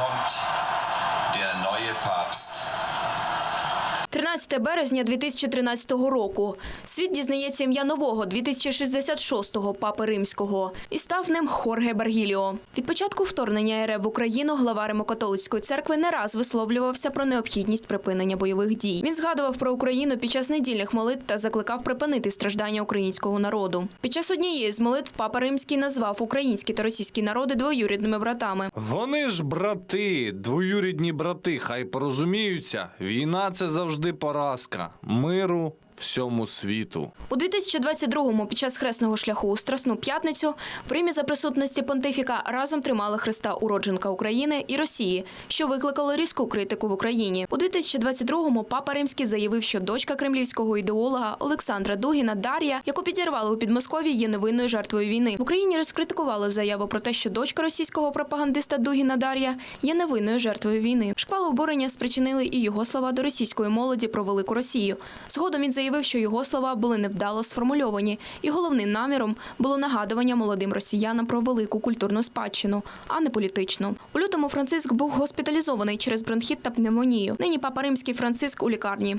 kommt der neue Papst. 13 березня 2013 року. Світ дізнається ім'я нового 2066-го папи римського і став ним Хорге Баргіліо. Від початку вторгнення РФ в Україну глава Римокатолицької церкви не раз висловлювався про необхідність припинення бойових дій. Він згадував про Україну під час недільних молитв та закликав припинити страждання українського народу. Під час однієї з молитв папа римський назвав українські та російські народи двоюрідними братами. Вони ж брати, двоюрідні брати, хай порозуміються. Війна це завжди поразка. Миру всьому світу. У 2022-му під час хресного шляху у Страсну п'ятницю в Римі за присутності понтифіка разом тримали Христа уродженка України і Росії, що викликало різку критику в Україні. У 2022-му папа Римський заявив, що дочка кремлівського ідеолога Олександра Дугіна Дар'я, яку підірвали у Підмосков'ї, є невинною жертвою війни. В Україні розкритикували заяву про те, що дочка російського пропагандиста Дугіна Дар'я є невинною жертвою війни. Шквал обурення спричинили і його слова до російської молоді про велику Росію. Згодом він заявив, що його слова були невдало сформульовані, і головним наміром було нагадування молодим росіянам про велику культурну спадщину, а не політичну. У лютому Франциск був госпіталізований через бронхіт та пневмонію. Нині папа римський Франциск у лікарні.